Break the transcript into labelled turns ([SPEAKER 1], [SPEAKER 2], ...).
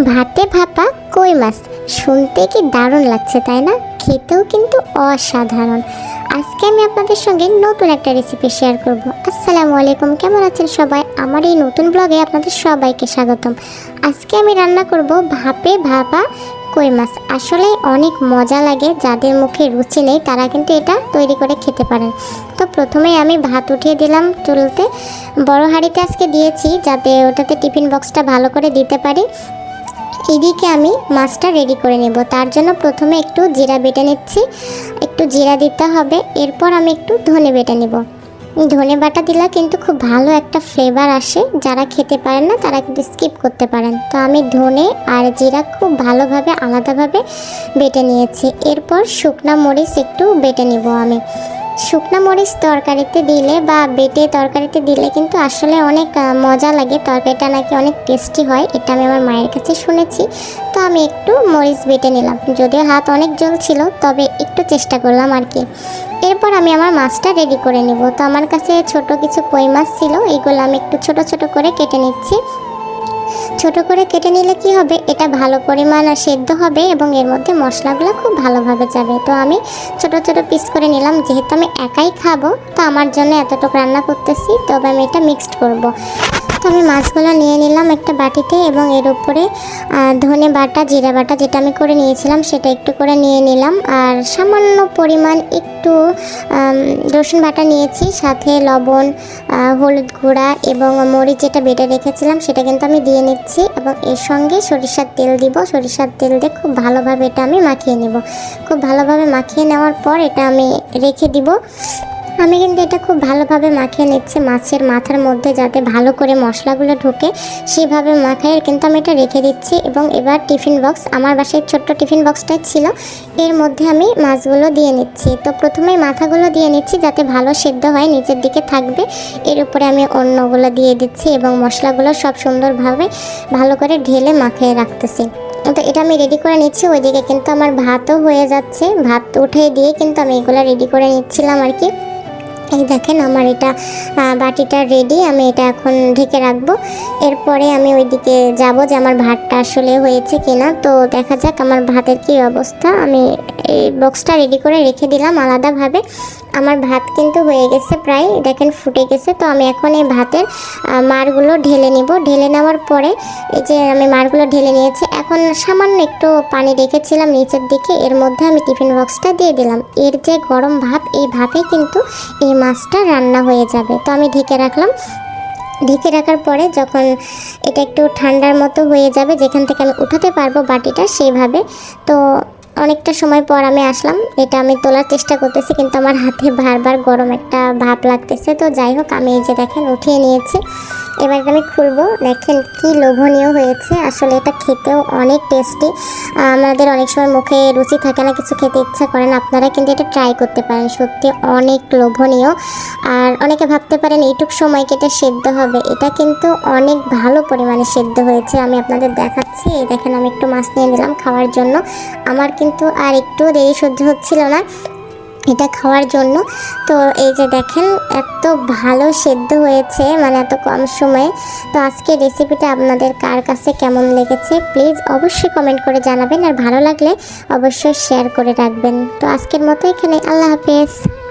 [SPEAKER 1] ভাতে ভাপা কই মাছ? শুনতে কি দারুণ লাগছে, তাই না? খেতেও কিন্তু অসাধারণ। আজকে আমি আপনাদের সঙ্গে নতুন একটা রেসিপি শেয়ার করব। আসসালামু আলাইকুম, কেমন আছেন সবাই? আমার এই নতুন ব্লগে আপনাদের সবাইকে স্বাগতম। আজকে আমি রান্না করব ভাপে ভাপা কই মাছ। আসলে অনেক মজা লাগে, যাদের মুখে রুচি নেই তারা কিন্তু এটা তৈরি করে খেতে পারেন। তো প্রথমেই আমি ভাত উঠিয়ে দিলাম চুলতে। বড় হাঁড়িতে আজকে দিয়েছি যাতে ওটাতে টিফিন বক্সটা ভালো করে দিতে পারি। এদিকে আমি মাছটা রেডি করে নেব। তার জন্য প্রথমে একটু জিরা বেটে নিচ্ছি। একটু জিরা দিতে হবে। এরপর আমি একটু ধনে বেটে নেব। ধনে বাটা দিলে কিন্তু খুব ভালো একটা ফ্লেভার আসে। যারা খেতে পারেন না, তারা কিন্তু স্কিপ করতে পারেন। তো আমি ধনে আর জিরা খুব ভালোভাবে, আলাদাভাবে বেটে নিয়েছি। এরপর শুকনা মরিচ একটু বেটে নিব আমি। শুকনো মরিচ তরকারিতে দিলে বা বেটে তরকারিতে দিলে কিন্তু আসলে অনেক মজা লাগে। তরকারিটা নাকি অনেক টেস্টি হয়, এটা আমি আমার মায়ের কাছে শুনেছি। তো আমি একটু মরিচ বেটে নিলাম। যদিও হাত অনেক জল ছিল, তবে একটু চেষ্টা করলাম আর কি। এরপর আমি আমার মাছটা রেডি করে নিব। তো আমার কাছে ছোট কিছু কই মাছ ছিল, এগুলো আমি একটু ছোট ছোট করে কেটে নিচ্ছি। ছোট করে কেটে নিলে কি হবে? এটা ভালো পরিমাণ সেদ্ধ হবে এবং এর মধ্যে মশলাগুলো খুব ভালোভাবে যাবে। তো আমি ছোট ছোট পিস করে নিলাম। যেহেতু আমি একাই খাব, তো আমার জন্য এতটুকু রান্না করতেছি। তবে আমি এটা মিক্সড করব। তো আমি মাছগুলো নিয়ে নিলাম একটা বাটিতে এবং এর উপরে ধনে বাটা, জিরা বাটা যেটা আমি করে নিয়েছিলাম সেটা একটু করে নিয়ে নিলাম। আর সামান্য পরিমাণ একটু রসুন বাটা নিয়েছি, সাথে লবণ হলুদ গুঁড়া এবং মরিচ যেটা বেটে রেখেছিলাম সেটা কিন্তু আমি দিয়ে নিচ্ছি এবং এর সঙ্গে সরিষার তেল দিব। সরিষার তেল দিয়ে খুব ভালোভাবে এটা আমি মাখিয়ে নেব। খুব ভালোভাবে মাখিয়ে নেওয়ার পর এটা আমি রেখে দিব। আমি কিন্তু এটা খুব ভালোভাবে মাখিয়ে নিচ্ছি মাছের মাথার মধ্যে যাতে ভালো করে মশলাগুলো ঢোকে সেভাবে মাখাই কিন্তু আমি এটা রেখে দিচ্ছি এবং এবার টিফিন বক্স আমার বাসায় ছোট্ট টিফিন বক্সটাই ছিল। এর মধ্যে আমি মাছগুলো দিয়ে নিচ্ছি। তো প্রথমে মাথাগুলো দিয়ে নিচ্ছি যাতে ভালো সেদ্ধ হয়, নিচের দিকে থাকবে। এর উপরে আমি অন্যগুলো দিয়ে দিচ্ছি এবং মশলাগুলো সব সুন্দরভাবে ভালো করে ঢেলে মাখিয়ে রাখতেছি। তো এটা আমি রেডি করে নিচ্ছি। ওইদিকে কিন্তু আমার ভাতও হয়ে যাচ্ছে। ভাত উঠিয়ে দিয়ে কিন্তু আমি এগুলো রেডি করে নিচ্ছিলাম আর কি। এই দেখেন আমার এটা বাটিটা রেডি আমি এটা এখন ঢেকে রাখব। এরপরে আমি ওইদিকে যাব যে আমার ভাতটা আসলে হয়েছে কিনা। তো দেখা যাক আমার ভাতের কী অবস্থা। আমি এই বক্সটা রেডি করে রেখে দিলাম আলাদাভাবে। আমার ভাত কিন্তু হয়ে গেছে প্রায়, দেখেন ফুটে গেছে, তো আমি এখন এই ভাতের মারগুলো ঢেলে নিব। ঢেলে নেওয়ার পরে এই যে আমি মারগুলো ঢেলে নিয়েছি, এখন সামান্য একটু পানি রেখেছিলাম নিচের দিকে, এর মধ্যে আমি টিফিন বক্সটা দিয়ে দিলাম। এর যে গরম ভাপ এই ভাপে কিন্তু এই মাছটা রান্না হয়ে যাবে। তো আমি ঢেকে রাখলাম। ঢেকে রাখার পরে যখন এটা একটু ঠান্ডার মতো হয়ে যাবে, যেখান থেকে আমি উঠাতে পারব বাটিটা সেইভাবে, তো অনেকটা সময় পর আমি আসলাম। এটা আমি তোলার চেষ্টা করতেছি, কিন্তু আমার হাতে বারবার গরম একটা ভাব লাগতেছে। তো যাই হোক, আমি এই যে দেখেন উঠিয়ে নিয়েছি। এবার আমি খুলবো। দেখেন কি লোভনীয় হয়েছে। আসলে এটা খেতেও অনেক টেস্টি আমাদের অনেক সময় মুখে রুচি থাকে না, কিছু খেতে ইচ্ছা করে না। আপনারা কিন্তু এটা ট্রাই করতে পারেন। সত্যি অনেক লোভনীয়। আর অনেকে ভাবতে পারেন, এইটুক সময় কেটে সেদ্ধ হবে? এটা কিন্তু অনেক ভালো পরিমাণে সেদ্ধ হয়েছে। আমি আপনাদের দেখাচ্ছি। এই দেখেন, আমি একটু মাছ নিয়ে নিলাম খাওয়ার জন্য। আমার কিন্তু আর একটু দেরি সহ্য হচ্ছিল না। এটা খাওয়ার জন্য। তো এই যে দেখেন, এত ভালো সেদ্ধ হয়েছে মানে এত কম সময়ে। তো আজকে রেসিপিটা আপনাদের কার কাছে কেমন লেগেছে প্লিজ অবশ্যই কমেন্ট করে জানাবেন। আর ভালো লাগলে অবশ্যই শেয়ার করে রাখবেন। তো আজকের মতো এখানে, আল্লাহ হাফেজ।